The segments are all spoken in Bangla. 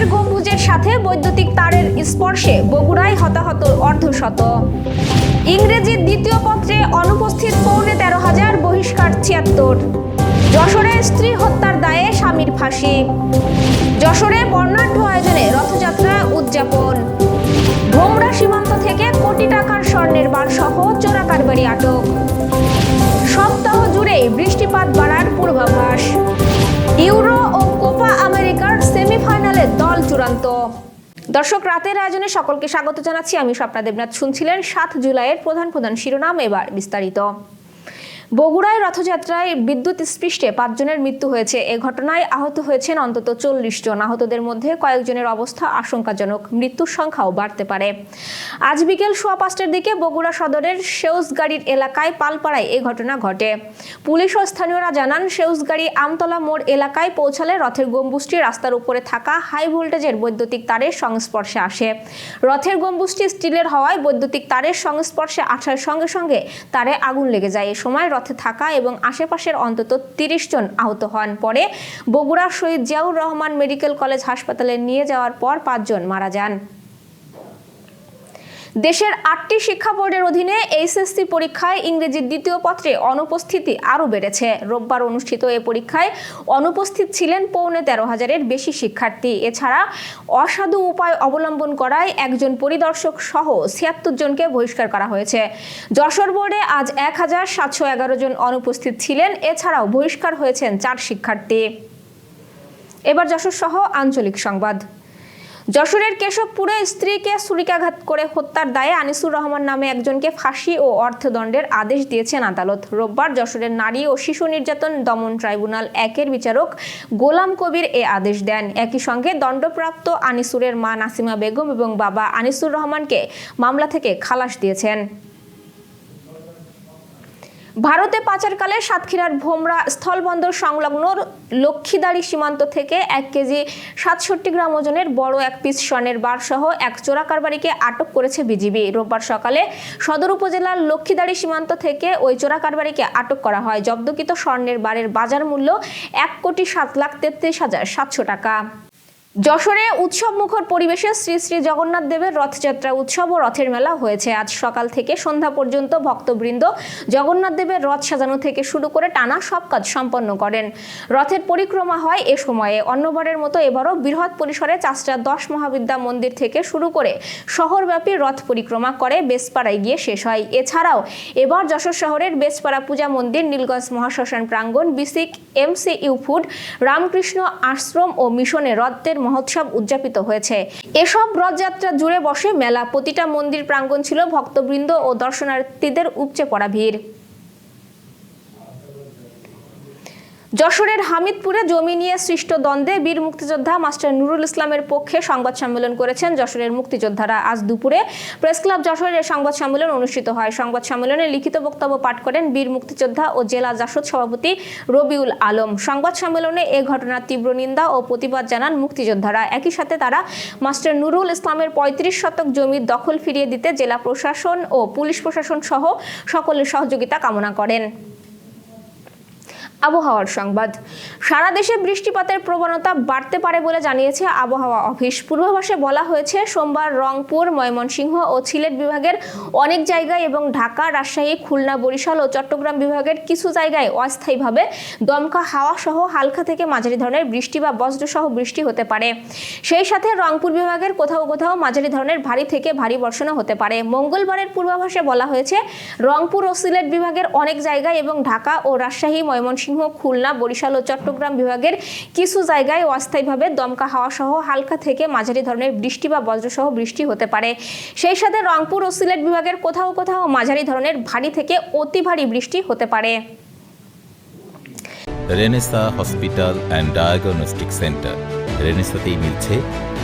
রথের গম্বুজের সাথে বৈদ্যুতিক তারের স্পর্শে বগুড়ায় হতাহত অর্ধশত। ইংরেজি দ্বিতীয় পত্রে অনুপস্থিত পৌনে তেরো হাজার বহিষ্কার ছিয়াত্তর। যশোরে স্ত্রী হত্যার দায়ে স্বামীর ফাঁসি। যশোরে বর্ণাঢ্য আয়োজনে রথযাত্রা উদযাপন। ভোমরা সীমান্ত থেকে কোটি টাকার স্বর্ণের বার সহ চোরা কারবারি আটক। সপ্তাহ জুড়ে বৃষ্টিপাত বাড়ার পূর্বাভাস। চূড়ান্ত দর্শক, রাতের আয়োজনে সকলকে স্বাগত জানাচ্ছি। আমি স্বপ্না দেবনাথ শুনছিলেন। সাত জুলাইয়ের প্রধান প্রধান শিরোনাম এবার বিস্তারিত। বগুড়ায় রথযাত্রায় বিদ্যুৎ স্পৃষ্টে পাঁচজনের মৃত্যু হয়েছে। এ ঘটনায় আহত হয়েছেন অন্তত চল্লিশ জন। আহতদের মধ্যে কয়েকজনের অবস্থা আশঙ্কাজনক। মৃত্যুর সংখ্যাও বাড়তে পারে। আজ বিকেল সোয়া পাঁচটার দিকে বগুড়া সদরের সেউজগাড়ির এলাকায় পালপাড়ায় এ ঘটনা ঘটে। পুলিশ ও স্থানীয়রা জানান, সেউজগাড়ি আমতলা মোড় এলাকায় পৌঁছালে রথের গম্বুজটি রাস্তার উপরে থাকা হাই ভোল্টেজের বৈদ্যুতিক তারের সংস্পর্শে আসে। রথের গম্বুজটি স্টিলের হওয়ায় বৈদ্যুতিক তারের সংস্পর্শে আসার সঙ্গে সঙ্গে তারে আগুন লেগে যায়। এ সময় রথে থাকা এবং আশেপাশের অন্তত তিরিশ জন আহত হন পরে বগুড়া শহীদ জিয়াউর রহমান মেডিকেল কলেজ হাসপাতালে নিয়ে যাওয়ার পর পাঁচজন মারা যান। দেশের আটটি শিক্ষা বোর্ডের অধীনে এইচএসসি পরীক্ষায় ইংরেজির দ্বিতীয় পত্রে অনুপস্থিতি আরও বেড়েছে। রোববার অনুষ্ঠিত এ পরীক্ষায় অনুপস্থিত ছিলেন পৌনে তেরো হাজারের বেশি শিক্ষার্থী। এছাড়া অসাধু উপায় অবলম্বন করায় একজন পরিদর্শক সহ ছিয়াত্তর জনকে বহিষ্কার করা হয়েছে। যশোর বোর্ডে আজ এক হাজার সাতশো এগারো জন অনুপস্থিত ছিলেন। এছাড়াও বহিষ্কার হয়েছেন চার শিক্ষার্থী। এবার যশোর সহ আঞ্চলিক সংবাদ। যশোরের কেশবপুরে স্ত্রীকে ছুরিকাঘাত করে হত্যার দায়ে আনিসুর রহমান নামে একজনকে ফাঁসি ও অর্থদণ্ডের আদেশ দিয়েছেন আদালত। রোববার যশোরের নারী ও শিশু নির্যাতন দমন ট্রাইব্যুনাল একের বিচারক গোলাম কবির এ আদেশ দেন। একই সঙ্গে দণ্ডপ্রাপ্ত আনিসুরের মা নাসিমা বেগম এবং বাবা আনিসুর রহমানকে মামলা থেকে খালাস দিয়েছেন। ভারতে পাচারকালে সাতক্ষীরার ভোমরা স্থলবন্দর সংলগ্ন লক্ষ্মীদারি সীমান্ত থেকে এক কেজি সাতষট্টি গ্রাম ওজনের বড় এক পিস স্বর্ণের বার সহ এক চোরা কারবারিকে আটক করেছে বিজিবি। রোববার সকালে সদর উপজেলার লক্ষ্মীদারি সীমান্ত থেকে ওই চোরা কারবারিকে আটক করা হয়। জব্দকৃত স্বর্ণের বারের বাজার মূল্য এক কোটি সাত লাখ তেত্রিশ হাজার সাতশো টাকা। যশোরে উৎসব মুখর পরিবেশে শ্রী শ্রী জগন্নাথ দেবের রথযাত্রা উৎসব ও রথের মেলা হয়েছে। আজ সকাল থেকে সন্ধ্যা পর্যন্ত ভক্তবৃন্দ জগন্নাথ দেবের রথ সাজানো থেকে শুরু করে টানা সব কাজ সম্পন্ন করেন। রথের পরিক্রমা হয় এ সময়ে। অন্যবারের মতো এবারও বৃহৎ পরিসরে চাষটা দশ মহাবিদ্যা মন্দির থেকে শুরু করে শহরব্যাপী রথ পরিক্রমা করে বেসপাড়ায় গিয়ে শেষ হয়। এছাড়াও এবার যশোর শহরের বেসপাড়া পূজা মন্দির, নীলগঞ্জ মহাশ্মশান প্রাঙ্গণ, BSCIC MC U food, Ramakrishna Ashram ও মিশনে রথের মহোৎসব উদযাপিত হয়েছে। এসব রথযাত্রা জুড়ে বসে মেলা, প্রতিটা মন্দির প্রাঙ্গণ ছিল ভক্তবৃন্দ ও দর্শনার্থীদের উপচে পড়া ভিড়। যশোরের হামিদপুরে জমি নিয়ে সৃষ্ট দ্বন্দ্বে বীর মুক্তিযোদ্ধা মাস্টার নুরুল ইসলামের পক্ষে সংবাদ সম্মেলন করেছেন যশোরের মুক্তিযোদ্ধারা। আজ দুপুরে প্রেস ক্লাব যশোরের সংবাদ সম্মেলন অনুষ্ঠিত হয়। সংবাদ সম্মেলনে লিখিত বক্তব্য পাঠ করেন বীর মুক্তিযোদ্ধা ও জেলা জাসদ সভাপতি রবিউল আলম। সংবাদ সম্মেলনে এ ঘটনার তীব্র নিন্দা ও প্রতিবাদ জানান মুক্তিযোদ্ধারা। একই সাথে তারা মাস্টার নুরুল ইসলামের পঁয়ত্রিশ শতক জমির দখল ফিরিয়ে দিতে জেলা প্রশাসন ও পুলিশ প্রশাসন সহ সকলের সহযোগিতা কামনা করেন। আবহাওয়ার সংবাদ। সারা দেশে বৃষ্টিপাতের প্রবণতা বাড়তে পারে বলে জানিয়েছে আবহাওয়া অফিস। পূর্বাভাসে বলা হয়েছে, সোমবার রংপুর, ময়মনসিংহ ও সিলেট বিভাগের অনেক জায়গায় এবং ঢাকা, রাজশাহী, খুলনা, বরিশাল ও চট্টগ্রাম বিভাগের কিছু জায়গায় অস্থায়ীভাবে দমকা হাওয়া সহ হালকা থেকে মাঝারি ধরনের বৃষ্টি বা বজ্রসহ বৃষ্টি হতে পারে। সেই সাথে রংপুর বিভাগের কোথাও কোথাও মাঝারি ধরনের ভারী থেকে ভারী বর্ষণও হতে পারে। মঙ্গলবারের পূর্বাভাসে বলা হয়েছে, রংপুর ও সিলেট বিভাগের অনেক জায়গায় এবং ঢাকা ও রাজশাহী ময়মনসিংহ খুলনা, বরিশাল ও চট্টগ্রাম বিভাগের কিছু জায়গায় অস্থায়ীভাবে দমকা হাওয়া সহ হালকা থেকে মাঝারি ধরনের বৃষ্টি বা বজ্রসহ বৃষ্টি হতে পারে। সেই সাথে রংপুর ও সিলেট বিভাগের কোথাও কোথাও মাঝারি ধরনের ভারী থেকে অতি ভারী বৃষ্টি হতে পারে। Renaissance hospital and diagnostic centre. রেনেসাতেই মিলছে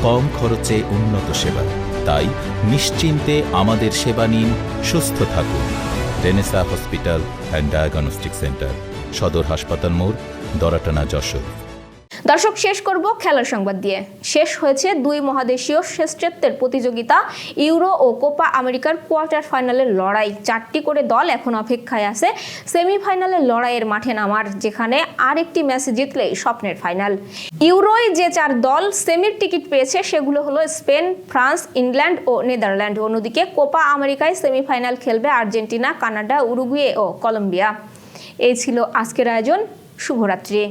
কম খরচে উন্নত সেবা। তাই নিশ্চিন্তে আমাদের সেবা নিন, সুস্থ থাকুন। Renaissance hospital and diagnostic centre. সদর হাসপাতাল মোড়, দরাটানা যশোর। দর্শক, শেষ করব খেলার সংবাদ দিয়ে। শেষ হয়েছে দুই মহাদেশীয় শ্রেষ্ঠত্বের প্রতিযোগিতা, ইউরো ও কোপা আমেরিকার কোয়ার্টার ফাইনালের লড়াই। চারটি করে দল এখন অপেক্ষায় আছে। সেমিফাইনালের লড়াইয়ের মাঠে নামার, যেখানে আরেকটি ম্যাচ জিতলেই স্বপ্নের ফাইনাল। ইউরোয় যে চার দল সেমির টিকিট পেয়েছে, সেগুলো হলো স্পেন, ফ্রান্স, ইংল্যান্ড ও নেদারল্যান্ড। অন্যদিকে কোপা আমেরিকায় সেমিফাইনাল খেলবে আর্জেন্টিনা, কানাডা, উরুগুয়ে ও কলম্বিয়া। এই ছিল আজকের আয়োজন। শুভরাত্রি।